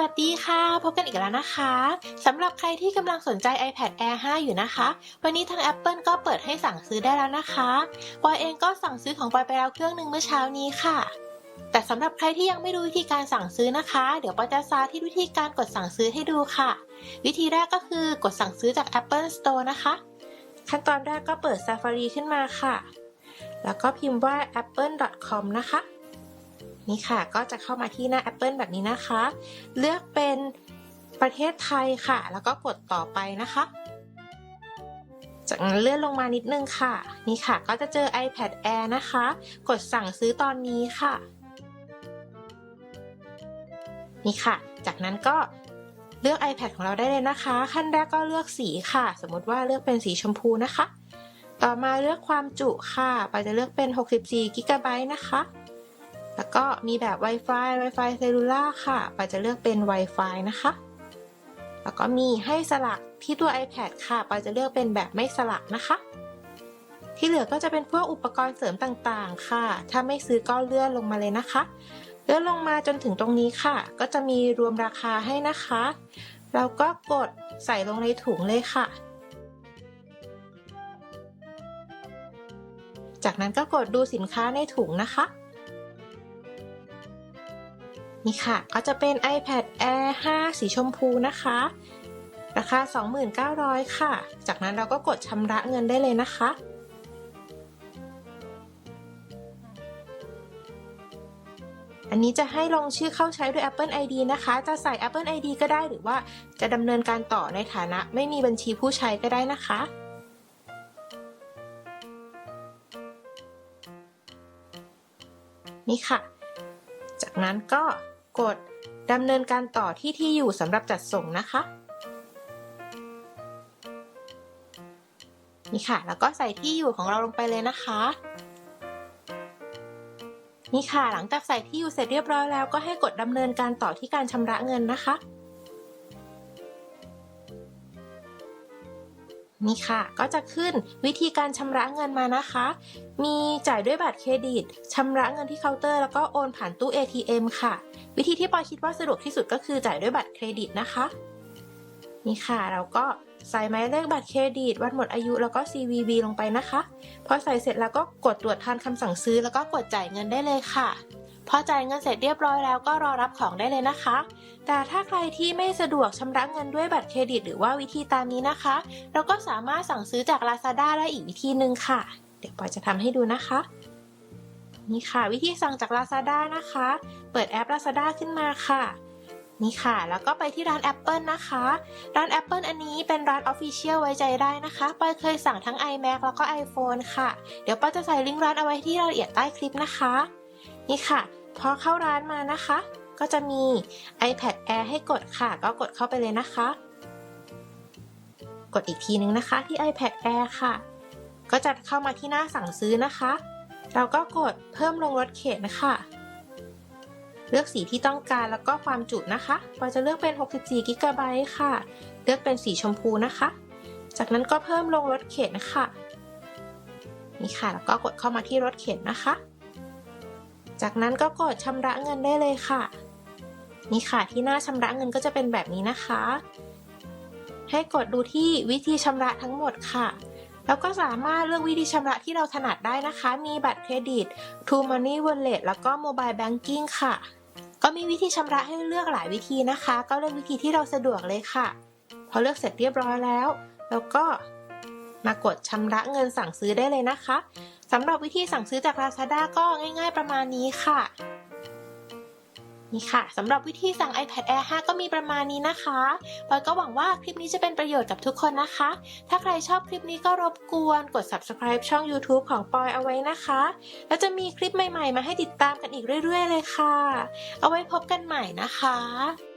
วัสดีค่ะ พบกันอีกแล้วนะคะสำหรับใครที่กำลังสนใจ iPad Air 5 อยู่นะคะ วันนี้ทาง Apple ก็เปิดให้สั่งซื้อได้แล้วนะคะปอยเองก็สั่งซื้อของปอยไปแล้วเครื่องหนึ่งเมื่อเช้านี้ค่ะ แต่สำหรับใครที่ยังไม่รู้วิธีการสั่งซื้อนะคะ เดี๋ยวปอยจะสาธิตวิธีการกดสั่งซื้อให้ดูค่ะ วิธีแรกก็คือกดสั่งซื้อจาก Apple Store นะคะ ขั้นตอนแรกก็เปิด Safari ขึ้นมาค่ะ แล้วก็พิมพ์ว่า apple.com นะคะ นี่ค่ะ ก็จะเข้ามาที่หน้า Apple แบบนี้นะคะ เลือกเป็นประเทศไทยค่ะ แล้วก็กดต่อไปนะคะ จากนั้นเลื่อนลงมานิดนึงค่ะ นี่ค่ะ ก็จะเจอ iPad Air นะคะ กดสั่งซื้อตอนนี้ค่ะ นี่ค่ะ จากนั้นก็เลือก iPad ของเราได้เลยนะคะ ขั้นแรกก็เลือกสีค่ะ สมมติว่าเลือกเป็นสีชมพูนะคะ ต่อมาเลือกความจุค่ะปาจะเลือกเป็น 64 g b นะคะ แล้วก็มีแบบ Wi-Fi Wi-Fi Cellular ค่ะปาจะเลือกเป็น Wi-Fi นะคะ แล้วก็มีให้สลักที่ตัว iPad ค่ะปาจะเลือกเป็นแบบไม่สลักนะคะ ที่เหลือก็จะเป็นพวกอุปกรณ์เสริมต่างๆ ค่ะ ถ้าไม่ซื้อก็เลื่อนลงมาเลยนะคะเลื่อนลงมาจนถึงตรงนี้ค่ะ ก็จะมีรวมราคาให้นะคะเราก็กดใส่ลงในถุงเลยค่ะ จากนั้นก็กดดูสินค้าในถุงนะคะ นี่ค่ะ ก็จะเป็น iPad Air 5 สีชมพูนะคะ ราคา 29,000 ค่ะ จากนั้นเราก็กดชำระเงินได้เลยนะคะอันนี้จะให้ลงชื่อเข้าใช้ด้วย Apple ID นะคะ จะใส่ Apple ID ก็ได้หรือว่าจะดำเนินการต่อในฐานะ ไม่มีบัญชีผู้ใช้ก็ได้นะคะ นี่ค่ะ จากนั้นก็ กดดำเนินการต่อที่ที่อยู่สำหรับจัดส่งนะคะ นี่ค่ะ แล้วก็ใส่ที่อยู่ของเราลงไปเลยนะคะ นี่ค่ะ หลังจากใส่ที่อยู่เสร็จเรียบร้อยแล้วก็ให้กดดำเนินการต่อที่การชำระเงินนะคะ นี่ค่ะ ก็จะขึ้นวิธีการชำระเงินมานะคะ มีจ่ายด้วยบัตรเครดิตชำระเงินที่เคาน์เตอร์ แล้วก็โอนผ่านตู้ ATM ค่ะ วิธีที่ปอยคิดว่าสะดวกที่สุดก็คือจ่ายด้วยบัตรเครดิตนะคะ นี่ค่ะเราก็ใส่หมายเลขบัตรเครดิต วันหมดอายุแล้วก็ CVV ลงไปนะคะ พอใส่เสร็จแล้วก็กดตรวจทานคำสั่งซื้อแล้วก็กดจ่ายเงินได้เลยค่ะ พอจ่ายเงินเสร็จเรียบร้อยแล้วก็รอรับของได้เลยนะคะ แต่ถ้าใครที่ไม่สะดวกชำระเงินด้วยบัตรเครดิต หรือว่าวิธีตามนี้นะคะ เราก็สามารถสั่งซื้อจาก Lazada ได้อีกวิธีหนึ่งค่ะ เดี๋ยวปอยจะทำให้ดูนะคะ นี่ค่ะ วิธีสั่งจาก Lazada นะคะ เปิดแอป Lazada ขึ้นมาค่ะ นี่ค่ะ แล้วก็ไปที่ร้าน Apple นะคะ ร้าน Apple อันนี้เป็นร้าน Official ไว้ใจได้นะคะปอยเคยสั่งทั้ง iMac แล้วก็ iPhone ค่ะ เดี๋ยวปอยจะใส่ลิงก์ร้านเอาไว้ที่รายละเอียดใต้คลิปนะคะ นี่ค่ะ พอเข้าร้านมานะคะ ก็จะมี iPad Air ให้กดค่ะ ก็กดเข้าไปเลยนะคะ กดอีกทีนึงนะคะที่ iPad Air ค่ะ ก็จะเข้ามาที่หน้าสั่งซื้อนะคะ เราก็กดเพิ่มลงรถเข็นค่ะ เลือกสีที่ต้องการแล้วก็ความจุนะคะปอยจะเลือกเป็น 64 g b ค่ะ เลือกเป็นสีชมพูนะคะ จากนั้นก็เพิ่มลงรถเข็นค่ะ นี่ค่ะ แล้วก็กดเข้ามาที่รถเข็นนะคะ จากนั้นก็กดชำระเงินได้เลยค่ะ นี่ค่ะที่หน้าชำระเงินก็จะเป็นแบบนี้นะคะ ให้กดดูที่วิธีชำระทั้งหมดค่ะ แล้วก็สามารถเลือกวิธีชำระที่เราถนัดได้นะคะ มีบัตรเครดิต True Money Wallet แล้วก็ Mobile Banking ค่ะ ก็มีวิธีชำระให้เลือกหลายวิธีนะคะ ก็เลือกวิธีที่เราสะดวกเลยค่ะ พอเลือกเสร็จเรียบร้อยแล้ว แล้วก็มากดชำระเงินสั่งซื้อได้เลยนะคะสำหรับวิธีสั่งซื้อจาก Lazada ก็ง่าย ๆ ประมาณนี้ค่ะ นี่ค่ะสำหรับวิธีสั่ง iPad Air 5 ก็มีประมาณนี้นะคะปอยก็หวังว่าคลิปนี้จะเป็นประโยชน์กับทุกคนนะคะ ถ้าใครชอบคลิปนี้ก็รบกวนกด subscribe ช่อง YouTube ของปอยเอาไว้นะคะ แล้วจะมีคลิปใหม่ๆ มาให้ติดตามกันอีกเรื่อยๆ เลยค่ะ เอาไว้พบกันใหม่นะคะ